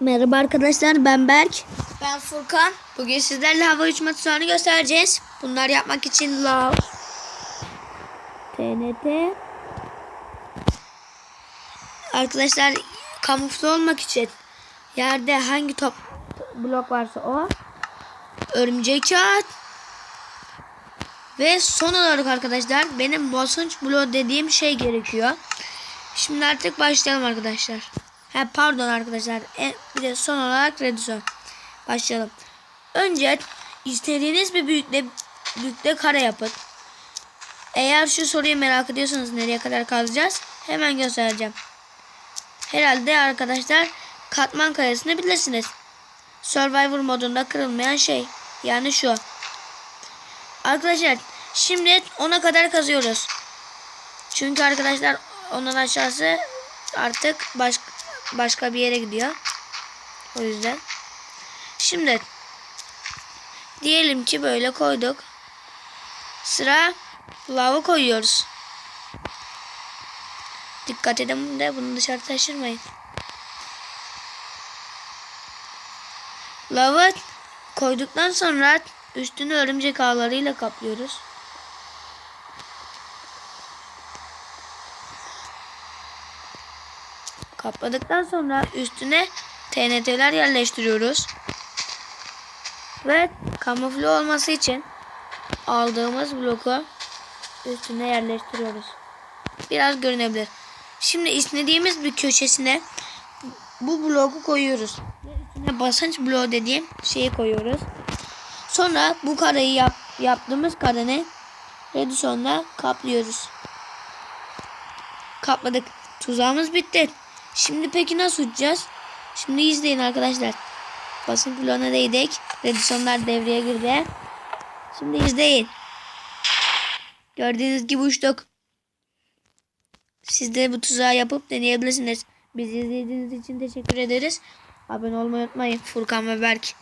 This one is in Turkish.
Merhaba arkadaşlar ben Berk. Ben Furkan. Bugün sizlerle hava uçma tuzağını göstereceğiz. Bunlar yapmak için lav, TNT. Arkadaşlar kamufle olmak için yerde hangi top blok varsa o. Örümcek kağıt. Ve son olarak arkadaşlar benim basınç bloğu dediğim şey gerekiyor. Şimdi artık başlayalım arkadaşlar. Ha, pardon arkadaşlar. E, bir de son olarak redüsyon. Başlayalım. Önce istediğiniz bir büyükle büyükle kare yapın. Eğer şu soruyu merak ediyorsanız nereye kadar kazacağız hemen göstereceğim. Herhalde arkadaşlar katman karesini bilirsiniz. Survivor modunda kırılmayan şey. Yani şu. Arkadaşlar şimdi ona kadar kazıyoruz. Çünkü arkadaşlar ondan aşağısı artık baş, başka bir yere gidiyor. O yüzden. Şimdi diyelim ki böyle koyduk. Sıra lava koyuyoruz. Dikkat edin de bunu dışarı taşırmayın. Lava koyduktan sonra üstünü örümcek ağlarıyla kaplıyoruz. Kapladıktan sonra üstüne TNT'ler yerleştiriyoruz. Ve kamufle olması için aldığımız bloku üstüne yerleştiriyoruz. Biraz görünebilir. Şimdi istediğimiz bir köşesine bu bloku koyuyoruz. Üstüne basınç bloğu dediğim şeyi koyuyoruz. Sonra bu kareyi yap, yaptığımız kareyi redüksiyonla kaplıyoruz. Kapladık. Tuzağımız bitti. Şimdi peki nasıl uçacağız? Şimdi izleyin arkadaşlar. Basın bloğuna değdik. Redüksiyonlar devreye girdi. Şimdi izleyin. Gördüğünüz gibi uçtuk. Siz de bu tuzağı yapıp deneyebilirsiniz. Bizi izlediğiniz için teşekkür ederiz. Abone olmayı unutmayın. Furkan ve Berk.